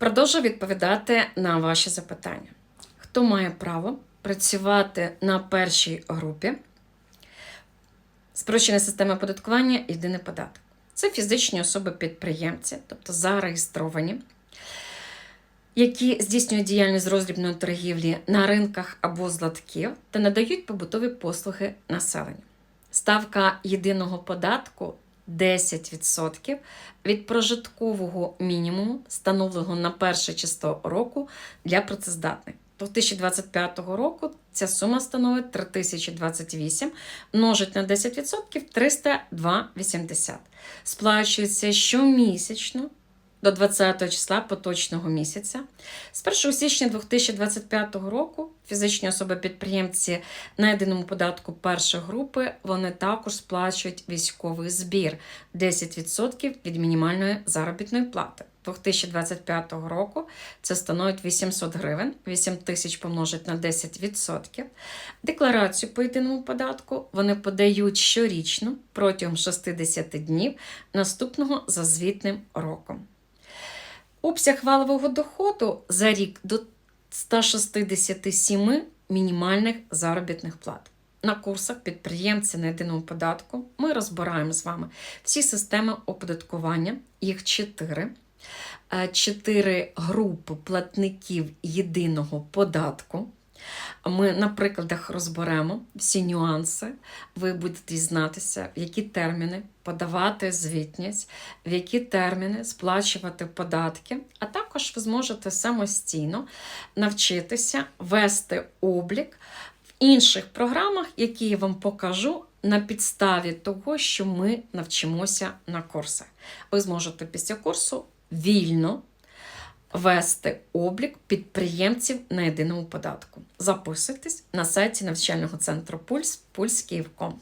Продовжу відповідати на ваші запитання. Хто має право працювати на першій групі? Спрощена система оподаткування єдиний податок. Це фізичні особи-підприємці, тобто зареєстровані, які здійснюють діяльність роздрібної торгівлі на ринках або златків та надають побутові послуги населенню. Ставка єдиного податку 10% від прожиткового мінімуму, встановленого на перше число року для працездатних. До 2025 року ця сума становить 3028, множить на 10% 302,80. Сплачується щомісячно до 20 числа поточного місяця. З 1 січня 2025 року фізичні особи-підприємці на єдиному податку першої групи вони також сплачують військовий збір 10% від мінімальної заробітної плати. 2025 року це становить 800 гривень, 8 тисяч помножить на 10%. Декларацію по єдиному податку вони подають щорічно протягом 60 днів наступного за звітним роком. Обсяг валового доходу за рік до 167 мінімальних заробітних плат. На курсах підприємці на єдиному податку ми розбираємо з вами всі системи оподаткування, їх чотири. Е, Чотири групи платників єдиного податку. Ми на прикладах розберемо всі нюанси. Ви будете дізнатися, в які терміни подавати звітність, в які терміни сплачувати податки, а також ви зможете самостійно навчитися вести облік в інших програмах, які я вам покажу на підставі того, що ми навчимося на курсах. Ви зможете після курсу вільно вести облік підприємців на єдиному податку. Записуйтесь на сайті навчального центру Пульс Пульс Київком.